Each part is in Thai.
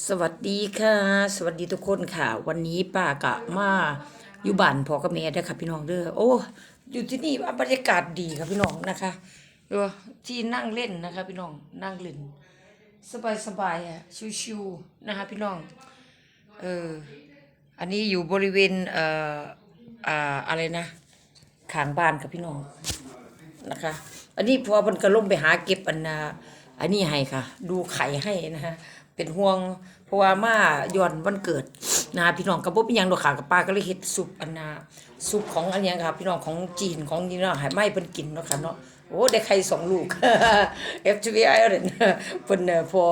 สวัสดีค่ะ สวัสดีทุกคนค่ะ วันนี้ป้ากะมาอยู่บ้านพ่อกับแม่เด้อค่ะพี่น้องเด้อโอ้อยู่ที่นี่บรรยากาศดีค่ะพี่น้องนะคะเออที่นั่งเล่นนะคะ พี่น้องนั่งเล่น สบายสบายอะชิวๆนะคะพี่น้องเอออันนี้อยู่บริเวณเอ่ออ่าอะไรนะขางบ้านค่ะพี่น้องนะคะ อันนี้พอมันก็ลงไปหาเก็บอันนะอันนี้ให้ค่ะ ดูไข่ให้นะฮะ เป็นห่วง เพราะว่ามาย้อนวันเกิดนะพี่น้องกับบ่เป็นหยังดอกค่ะกับป้าก็เลยเฮ็ดซุปอันนาซุปของอันหยังค่ะ พี่น้องของจีนของนี่เนาะให้ไม่เพิ่นกินเนาะค่ะเนาะโอ้ได้ใครสองลูก FBI เอาเด้อเพิ่นน่ะพอ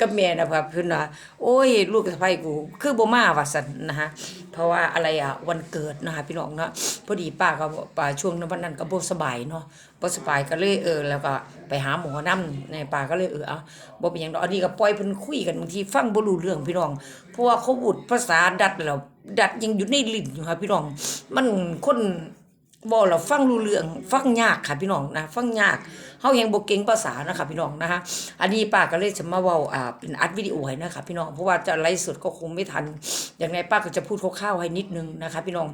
กับแม่นะครับเพิ่นว่าโอ้ย ลูกสะใภ้กู คือบ่มาว่าซั่นนะฮะ เพราะว่าอะไรอะวันเกิดนะคะพี่น้องเนาะพอดีป้าก็ป้าช่วงนั้นวันนั้นก็บ่สบายเนาะบ่สบายก็เลยเออแล้วก็ไปหาหมอนำในป้าก็เลยเออเอาบ่เป็นหยังดอกอันนี้ก็ปล่อยเพิ่นคุยกันบางทีฟังบ่รู้เรื่องพี่น้องเพราะว่าเขาพูดภาษาดัดแล้วดัดยังอยู่ในลิ้นอยู่ค่ะพี่น้องมันคน บ่เราฟังรู้เรื่องฟังยากค่ะพี่น้องนะฟังยากเฮายังบ่เก่งภาษานะคะพี่น้องนะคะอันนี้ป้าก็เลยจะมาเว้าอ่าเป็นอัดวิดีโอให้นะคะพี่น้องเพราะว่าจะไลฟ์สดก็คงไม่ทันอย่างไรป้าก็จะพูดคร่าวๆให้นิดนึงนะคะพี่น้อง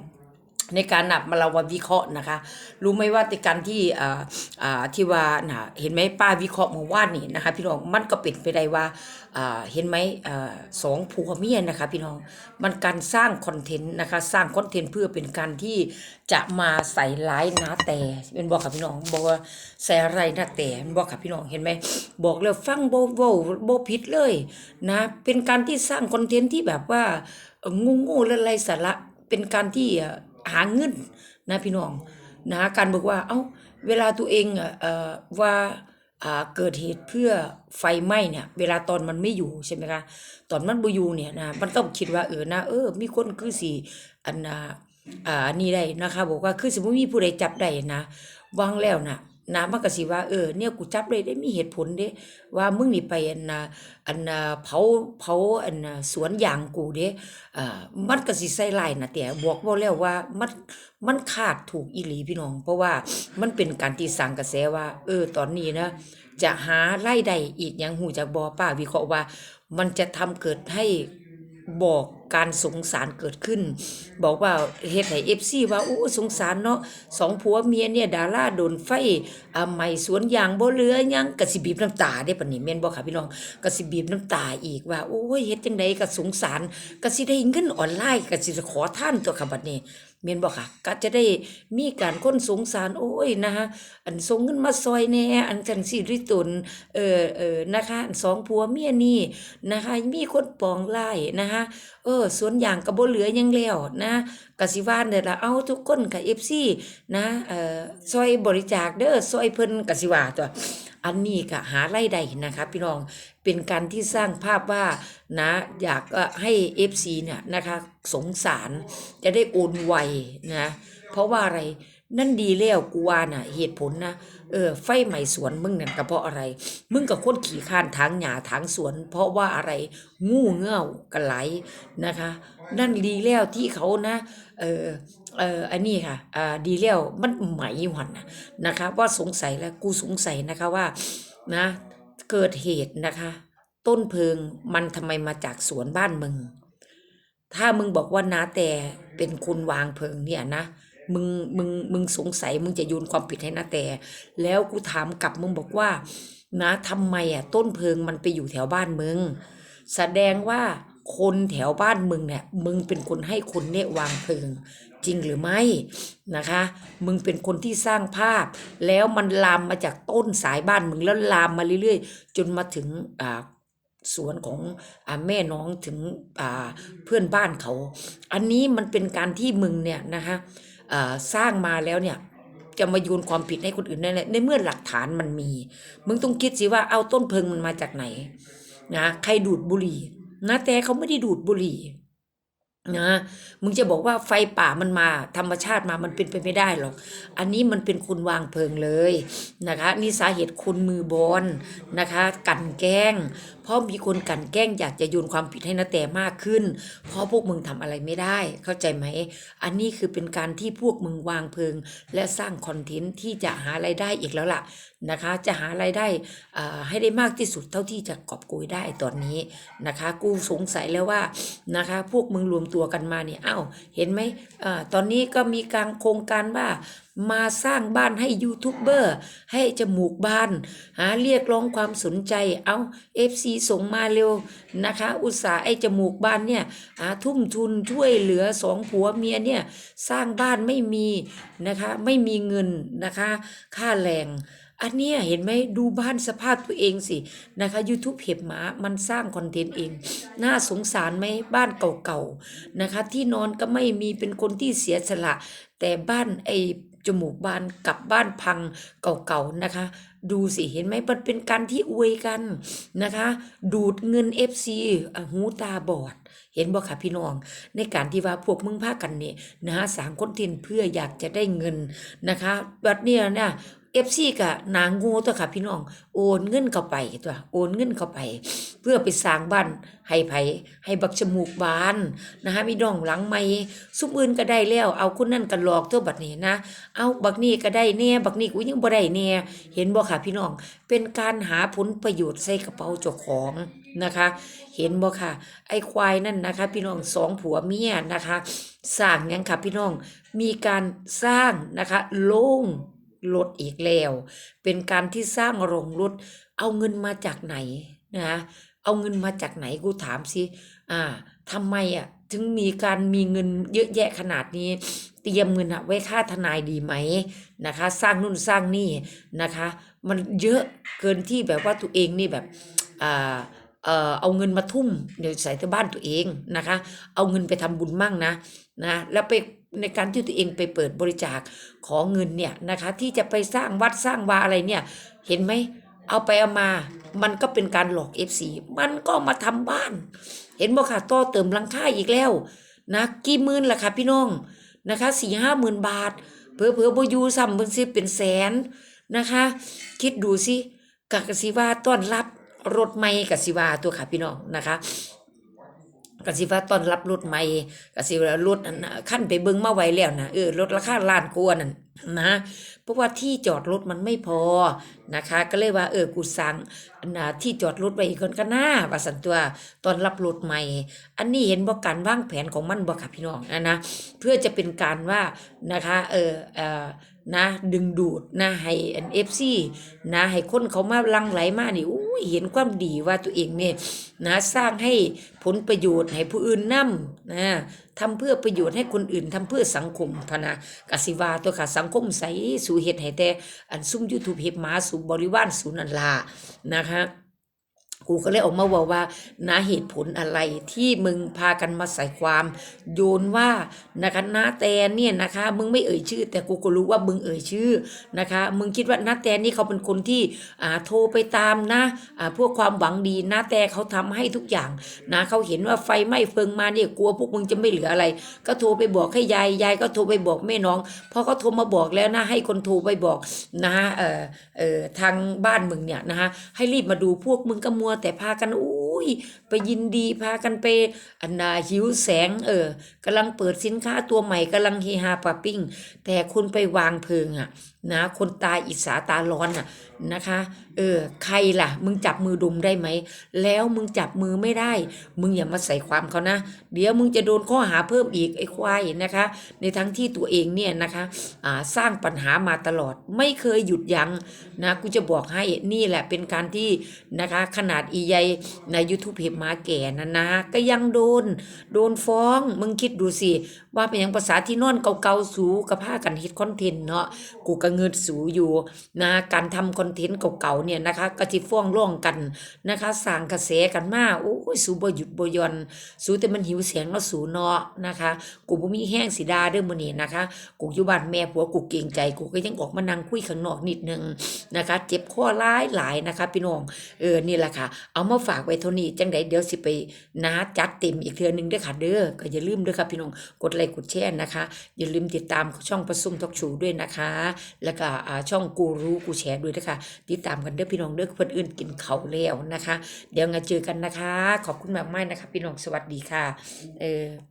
ในการนับมาเราว่าวิเคราะห์นะคะ รู้ไหมว่าในการที่อ่าอ่าที่ว่านะเห็นไหมป้าวิเคราะห์เมื่อวานนี่นะคะ พี่น้องมันก็เป็นไปได้ว่าอ่าเห็นไหมอ่าสองผัวเมียนะคะ พี่น้องมันการสร้างคอนเทนต์นะคะ สร้างคอนเทนต์เพื่อเป็นการที่จะมาใส่ร้ายนาแต่เป็นบอกค่ะพี่น้องบอกว่าใส่อะไรนาแต่เป็นบอกค่ะพี่น้องเห็นไหมบอกแล้วฟังโบโบโบผิดเลยนะเป็นการที่สร้างคอนเทนต์ที่แบบว่าเอ่องูๆและไรสาระเป็นการที่อ่อ หาเงินนะพี่น้องนะการบอกว่า เอ้าเวลาตัวเองอะเอ่อว่าเกิดเหตุเพื่อไฟไหม้เนี่ย เวลาตอนมันไม่อยู่ใช่ไหมคะตอนมันบ่อยู่เนี่ยนะมันต้องคิดว่าเออนะเออ มีคนคือสี่อันนะอ่านี่ได้นะคะ บอกว่าคือสมมติมีผู้ใดจับได้นะวางแล้วน่ะ นะมันก็สิว่าเออเนี่ยกูจับได้ได้มีเหตุผลเด้ ว่ามึงนี่ไปอันนะอันนะเผาเผาอันนะสวนยางกูเด้อ่ามันก็สิใส่ลายนะแต่บอกบ่แล้วว่ามันมันขาดถูกอีหลีพี่น้อง เพราะว่ามันเป็นการที่สร้างกระแสว่า เออ ตอนนี้นะ จะหารายได้อีกยังหูจากบ่ป้าวิเคราะห์ว่า มันจะทำเกิดให้บอก การสงสารเกิดขึ้น บอกว่าเฮ็ดให้ FC ว่าโอ้สงสารเนาะสองผัวเมียเนี่ยดาราโดนไฟอ่าไหมสวนยางบ่เหลือยังก็สิบีบน้ำตาได้ปานนี้แม่นบ่ค่ะพี่น้องก็สิบีบน้ำตาอีกว่า โอ้ยเฮ็ดจังไดก็สงสารก็สิได้เงินออนไลน์ก็สิขอท่านตัวค่ะบัดนี้แม่นบ่ค่ะก็จะได้มีการคนสงสารโอ้ยนะคะอันส่งเงินมาซอยแน่อันจังซี่ริตุนเอ่อเอ่อนะคะอันสองผัวเมียนี่นะคะ มีคนปองร้ายนะคะเออสวนยางกระโบเหลือยังแล้วนะกสิว่าเด้อล่ะเอาทุกคนกับเอฟซีนะเอ่อซอยบริจาคเด้อซอยเพิ่นกสิว่าตัวอันนี้ก็หารายได้นะคะพี่น้องเป็นการที่สร้างภาพว่านะอยากให้เอฟซีเนี่ยนะคะสงสารจะได้โอนไวนะ เพราะว่าอะไรนั่นดีแล้วกูว่าน่ะ เหตุผลนะเออไฟไหม้สวนมึงนั่นก็เพราะอะไร มึงกับคนขี่ข้านทางหญ้าทางสวน เพราะว่าอะไรงูเง่ากันไหลนะคะ นั่นดีแล้วที่เขานะ เออเอออันนี้ค่ะอ่าดีแล้วมันไหมหวันนะนะคะ ว่าสงสัยแล้วกูสงสัยนะคะว่านะ เกิดเหตุนะคะ ต้นเพลิงมันทำไมมาจากสวนบ้านมึง ถ้ามึงบอกว่านาแต่เป็นคนวางเพลิงเนี่ยนะ มึงมึงมึงสงสัยมึงจะโยนความผิดให้นาแต่ แล้วกูถามกลับมึงบอกว่า นะทำไมอะต้นเพลิงมันไปอยู่แถวบ้านมึง แสดงว่าคนแถวบ้านมึงเนี่ยมึงเป็นคนให้คนเนี่ยวางเพลิง จริงหรือไม่นะคะ มึงเป็นคนที่สร้างภาพ แล้วมันลามมาจากต้นสายบ้านมึงแล้วลามมาเรื่อยๆ จนมาถึงอ่าสวนของอาแม่น้องถึงอ่าเพื่อนบ้านเขา อันนี้มันเป็นการที่มึงเนี่ยนะคะ สร้างมาแล้วเนี่ยจะมาโยนความผิดให้คนอื่นได้ในเมื่อหลักฐานมันมี มึงต้องคิดสิว่าเอาต้นเพลิงมันมาจากไหนนะใครดูดบุหรี่นะแต่เขาไม่ได้ดูดบุหรี่ นะมึงจะบอกว่าไฟป่ามันมา ธรรมชาติมามันเป็นไปไม่ได้หรอก อันนี้มันเป็นคุณวางเพลิงเลยนะคะ นี่สาเหตุคุณมือบอลนะคะ กันแกล้ง เพราะมีคนกันแกล้งอยากจะโยนความผิดให้นาแต่มากขึ้น เพราะพวกมึงทำอะไรไม่ได้ เข้าใจไหม อันนี้คือเป็นการที่พวกมึงวางเพลิง และสร้างคอนเทนต์ที่จะหารายได้อีกแล้วล่ะนะคะ จะหารายได้อ่าให้ได้มากที่สุดเท่าที่จะกอบโกยได้ตอนนี้นะคะ กูสงสัยแล้วว่านะคะ พวกมึงรวมตัวกันมาเนี่ยอ้าวเห็นไหมอาตอนนี้ก็มีการโครงการว่ามาสร้างบ้านให้ยูทูบเบอร์ให้จมูกบ้าน หาเรียกร้องความสนใจเอาเอฟซีส่งมาเร็วนะคะ อุตสาห์ไอ้จมูกบ้านเนี่ยหาทุ่มทุนช่วยเหลือสองผัวเมียเนี่ยสร้างบ้านไม่มีนะคะไม่มีเงินนะคะ ค่าแรง อันเนี้ยเห็นไหมดูบ้านสภาพตัวเองสินะคะ YouTube เห็บหมามันสร้างคอนเทนต์เอง น่าสงสารไหมบ้านเก่าๆนะคะ ที่นอนก็ไม่มีเป็นคนที่เสียสละ แต่บ้านไอจมูกบานกับบ้านพังเก่าๆนะคะ ดูสิเห็นไหมมันเป็นการที่อวยกันนะคะ ดูดเงิน FC อะหูตาบอด เห็นบ่ค่ะพี่น้อง ในการที่ว่าพวกมึงพากันเนี่ยนะฮะสางคนเทนเพื่ออยากจะได้เงินนะคะบัดเนี้ยเนี่ย เอฟซีกับนางงูตัวค่ะ พี่น้องโอนเงินเข้าไปตัวโอนเงินเข้าไป เพื่อไปสร้างบ้านให้ไผให้บักจมูกบานนะคะมีน้องหลังไม่ซุมอื่นก็ได้แล้ว เอาคนนั่นก็หลอกตัวบัดนี้นะ เอาบักนี้ก็ได้แน่บักนี้กูยังบ่ได้แน่เห็นบ่ค่ะพี่น้อง เป็นการหาผลประโยชน์ใส่กระเป๋าเจ้าของนะคะ เห็นบ่ค่ะ ไอ้ควายนั่นนะคะ พี่น้องสองผัวเมียนะคะ สร้างยังค่ะพี่น้องมีการสร้างนะคะโล่ง รถอีกแล้ว เป็นการที่สร้างโรงรถ เอาเงินมาจากไหนนะเอาเงินมาจากไหนกูถามสิอ่าทำไมอะถึงมีการมีเงินเยอะแยะขนาดนี้ เตรียมเงินอะไว้ค่าทนายดีไหมนะคะ สร้างนู่นสร้างนี่นะคะ มันเยอะเกินที่แบบว่าตัวเองนี่แบบอ่าเอ่อเอาเงินมาทุ่มเดี๋ยวใส่ที่บ้านตัวเองนะคะ เอาเงินไปทำบุญมั่งนะนะแล้วไป ในการที่ตัวเองไปเปิดบริจาคขอเงินเนี่ยนะคะ ที่จะไปสร้างวัดสร้างวาอะไรเนี่ยเห็นไหมเอาไปเอามา มันก็เป็นการหลอก FC มันก็มาทำบ้าน เห็นบ่ค่ะต่อเติมลังค่าอีกแล้วนะกี่หมื่นล่ะค่ะพี่น้องนะคะสี่ห้าหมื่นบาทเผลอเผลอบอยู่ซ้ำเบิ่งสิเป็นแสนนะคะ คิดดูสิกะกสิว่าต้อนรับรถใหม่กสิว่าตัวค่ะพี่น้องนะคะ กสิว่าตอนรับรถใหม่กสิว่ารถอันน่ะขั้นไปเบิ่งมาไว้แล้วนะเออรถราคาล้านกว่านั่นนะเพราะว่าที่จอดรถมันไม่พอนะคะ ก็เลยว่าเออกูสั่งอันน่ะที่จอดรถไว้อีกคนก็น่าว่าสันตัวตอนรับรถใหม่ อันนี้เห็นบ่การวางแผนของมันบ่ค่ะพี่น้องนะนะเพื่อจะเป็นการว่านะคะเออเออ นะดึงดูดนะให้อันเอฟซีนะให้คนเขามาลังไหลมานี่อุ้เห็นความดีว่าตัวเองเนี่ยนะสร้างให้ผลประโยชน์ให้ผู้อื่นนํนะทำเพื่อประโยชน์ให้คนอื่นทำเพื่อสังคมพนะกสิวาตัวค่ะสังคมใสสู่เฮ็ดให้แต่อันซุ่ม YouTube เฮ็ดหมาสู่บริวารสู่นันลานะคะ กูก็เลยออกมาบอกว่านะเหตุผลอะไรที่มึงพากันมาใส่ความโยนว่านะคะนาแตนเนี่ยนะคะ มึงไม่เอ่ยชื่อ แต่กูก็รู้ว่ามึงเอ่ยชื่อนะคะ มึงคิดว่านาแตนนี่เขาเป็นคนที่อ่าโทรไปตามนะอ่าพวกความหวังดีนาแตเขาทำให้ทุกอย่างนะเขาเห็นว่าไฟไหม้เฟิงมาเนี่ยกลัวพวกมึงจะไม่เหลืออะไร ก็โทรไปบอกให้ยายยายก็โทรไปบอกแม่น้องพอเขาโทรมาบอกแล้วนะให้คนโทรไปบอกนะเออเออทางบ้านมึงเนี่ยนะคะให้รีบมาดูพวกมึงก็มัวแต่พากันอุ้ยไปยินดีพากันไปอันนาหิวแสง เออกำลังเปิดสินค้าตัวใหม่กำลังเฮฮาปะปิ้ง แต่คุณไปวางเพลิงอะนะคนตายอิสาตาร้อนอะ นะคะเออใครล่ะ มึงจับมือดมได้ไหม แล้วมึงจับมือไม่ได้ มึงอย่ามาใส่ความเขานะ เดี๋ยวมึงจะโดนข้อหาเพิ่มอีกไอ้ควายนะคะ ในทั้งที่ตัวเองเนี่ยนะคะอ่าสร้างปัญหามาตลอดไม่เคยหยุดยั้งนะกูจะบอกให้นี่แหละเป็นการที่นะคะขนาดอีใยใน YouTube เห็บมาแก่นะนะก็ยังโดน โดนฟ้อง มึงคิดดูสิว่าเป็นอย่างภาษาที่นอนเก่าๆสูกับผ้ากันฮิตคอนเทนต์เนาะกูก็เงินสูอยู่นะการทำคอนเทนต์เก่าๆเนี่ยนะคะก็สิฟ้องร้องกันนะคะสร้างกระแสกันมาโอ้ยสูบ่หยุดบ่ย่อนสูแต่มันหิวเสียงแล้วสูเนาะนะคะ กูบ่มีแห้งสิดาเด้อมื้อนี้นะคะ กูอยู่บ้านแม่ผัวกูเกรงใจกูก็ยังออกมานั่งคุยข้างนอกนิดนึงนะคะ เจ็บคอหลายหลายนะคะ พี่น้องเออนี่แหละค่ะ เอามาฝากไว้เท่านี้จังไดเดี๋ยวสิไปนาจัดเต็มอีกเทื่อนึงเด้อค่ะเด้อก็อย่าลืมเด้อค่ะพี่น้องกดไลค์กดแชร์นะคะ อย่าลืมติดตามช่องประซุมทอกชูด้วยนะคะ แล้วก็ช่องกูรู้กูแชร์ด้วยนะคะติดตามกันเด้อพี่น้องเด้อคนอื่นกินเขาแล้วนะคะ เดี๋ยวงาเจอกันนะคะ ขอบคุณมากมากนะคะ พี่น้องสวัสดีค่ะ เออ